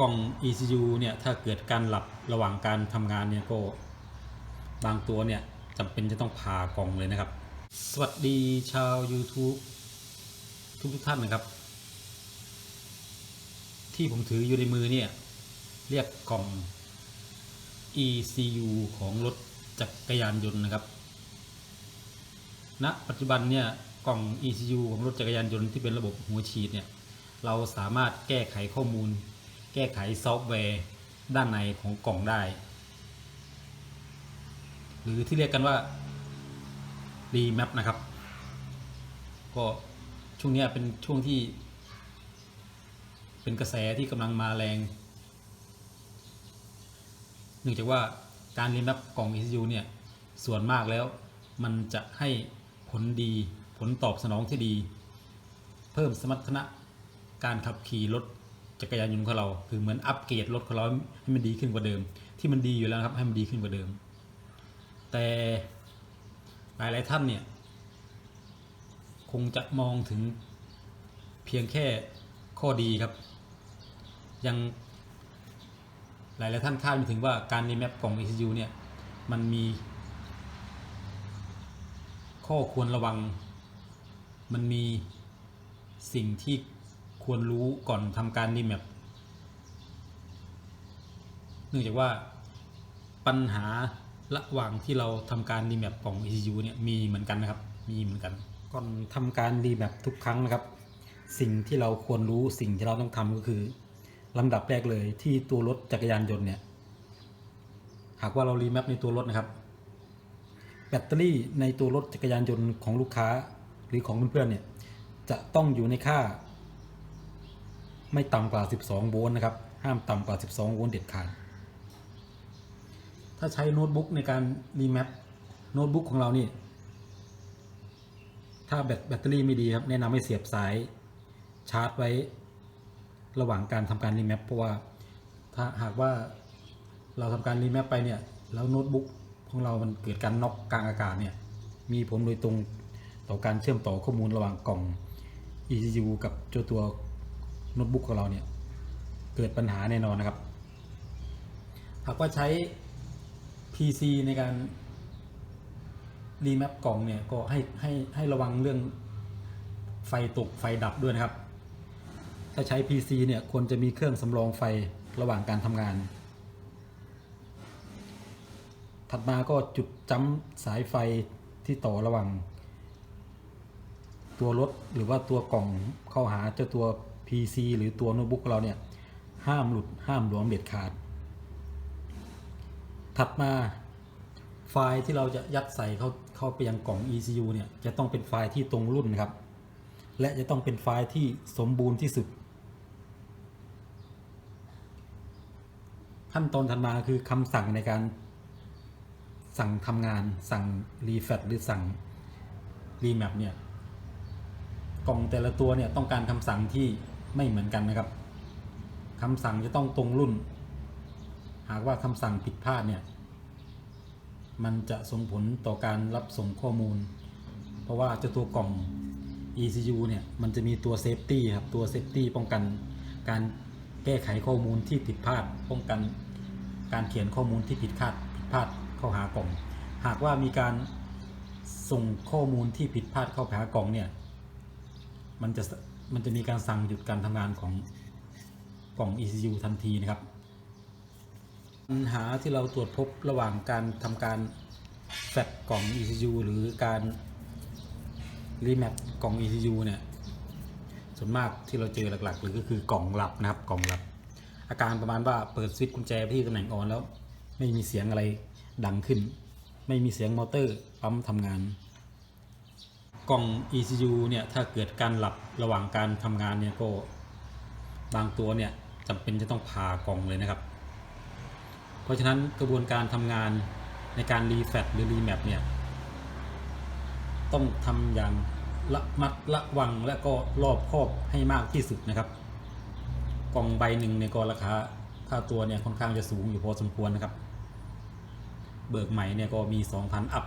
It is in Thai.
กล่อง ECU เนี่ยถ้าเกิดการหลับระหว่างการทำงานเนี่ยก็บางตัวเนี่ยจำเป็นจะต้องผ่ากล่องเลยนะครับ สวัสดีชาว YouTube ทุกทุกท่านนะครับ ที่ผมถืออยู่ในมือเนี่ยเรียกกล่อง ECU ของรถจักรยานยนต์นะครับณปัจจุบันเนี่ยกล่อง ECU ของรถจักรยานยนต์ที่เป็นระบบหัวฉีดเนี่ยเราสามารถแก้ไขข้อมูล ก้ไขซอฟต์แวร์ด้านในของกล่องได้ หรือที่เรียกกันว่า remap นะครับ ก็ช่วงนี้เป็นช่วงที่ เป็นกระแสที่กำลังมาแรงเนื่องจากว่าการรีแมปกล่อง ECU เนี่ย ส่วนมากแล้ว มันจะให้ผลดีผลตอบสนองที่ดี เพิ่มสมรรถนะการขับขี่รถ จักรยานยนต์ของเรา คือเหมือนอัปเกรดรถของเราให้มันดีขึ้นกว่าเดิม ที่มันดีอยู่แล้วครับให้มันดีขึ้นกว่าเดิม แต่หลายหลายๆท่านเนี่ย คงจะมองถึงเพียงแค่ข้อดีครับ ยังหลายหลายท่านคาดไม่ถึงว่าการรีแมปกล่อง ECU เนี่ย มันมี ข้อควรระวัง มันมีสิ่งที่ ควรรู้ก่อนทำการรีแมปเนื่องจากว่าปัญหาระหว่างที่เราทำการรีแมปกล่อง ECU เนี่ยมีเหมือนกันนะครับ มีเหมือนกัน ก่อนทำการรีแมปทุกครั้งนะครับ สิ่งที่เราควรรู้สิ่งที่เราต้องทำก็คือลำดับแรกเลยที่ตัวรถจักรยานยนต์เนี่ย หากว่าเรารีแมปในตัวรถนะครับ แบตเตอรี่ในตัวรถจักรยานยนต์ของลูกค้าหรือของเพื่อนๆเนี่ยจะต้องอยู่ในค่า ไม่ต่ำกว่า 12 โวลต์นะครับ ห้ามต่ำกว่า 12 โวลต์เด็ดขาด ถ้าใช้โน้ตบุ๊กในการรีแมปโน้ตบุ๊กของเรานี่ ถ้าแบตแบตเตอรี่ไม่ดีครับ แนะนำให้เสียบสายชาร์จไว้ ระหว่างการทำการรีแมปเพราะว่าถ้าหากว่าเราทำการรีแมปไปเนี่ย แล้วโน้ตบุ๊กของเรามันเกิดการน็อกกลางอากาศเนี่ย มีผลโดยตรงต่อการเชื่อมต่อข้อมูลระหว่างกล่อง ECU กับเจ้าตัว โน้ตบุ๊กของเราเนี่ยเกิดปัญหาแน่นอนนะครับ หากว่าใช้ PC ในการรีแมปกล่องเนี่ยก็ให้ให้ให้ระวังเรื่องไฟตกไฟดับด้วยนะครับ ถ้าใช้ PC เนี่ยควรจะมีเครื่องสำรองไฟระหว่างการทำงาน ถัดมาก็จุดจ้ำสายไฟที่ต่อระหว่างตัวรถหรือว่าตัวกล่องเข้าหาเจ้าตัว PC หรือตัวโน้ตบุ๊กของเราเนี่ย ห้ามหลุดห้ามหลวมเด็ดขาด ถัดมาไฟล์ที่เราจะยัดใส่เข้าเข้าไปยังกล่อง ECU เนี่ยจะต้องเป็นไฟล์ที่ตรงรุ่นครับ และจะต้องเป็นไฟล์ที่สมบูรณ์ที่สุด ขั้นตอนถัดมาคือคำสั่งในการสั่งทำงานสั่งรีแฟตหรือสั่งรีแมปเนี่ย กล่องแต่ละตัวเนี่ยต้องการคำสั่งที่ ไม่เหมือนกันนะครับคำสั่งจะต้องตรงรุ่น หากว่าคำสั่งผิดพลาดเนี่ย มันจะส่งผลต่อการรับส่งข้อมูล เพราะว่าจ้าตัวกล่อง ECU เนี่ย มันจะมีตัวเซฟตี้ครับ ตัวเซฟตี้ป้องกันการแก้ไขข้อมูลที่ผิดพลาด ป้องกันการเขียนข้อมูลที่ผิดพลาดผิดพลาดเข้าหากล่อง หากว่ามีการส่งข้อมูลที่ผิดพลาดเข้าหากล่องเนี่ย มันจะมันจะมีการสั่งหยุดการทำงานของกล่อง ECU ทันทีนะครับ ปัญหาที่เราตรวจพบระหว่างการทำการแฟลชกล่อง ECU หรือการรีแมปกล่อง ECU เนี่ยส่วนมากที่เราเจอหลักๆเลยก็คือกล่องหลับนะครับกล่องหลับ อาการประมาณว่าเปิดสวิตช์กุญแจที่ตำแหน่งออนแล้ว ไม่มีเสียงอะไรดังขึ้น ไม่มีเสียงมอเตอร์ปั๊มทำงาน กล่อง ECU เนี่ยถ้าเกิดการหลับระหว่างการทำงานเนี่ยก็บางตัวเนี่ยจำเป็นจะต้องผ่ากล่องเลยนะครับ เพราะฉะนั้นกระบวนการทำงานในการรีแฟตหรือรีแมปเนี่ยต้องทำอย่างละมัดระวังและก็รอบคอบให้มากที่สุดนะครับ กล่องใบหนึ่งในยก็ราคาค่าตัวเนี่ยค่อนข้างจะสูงอยู่พอสมควรนะครับ เบิกใหม่เนี่ยก็มี 2,000 อัพ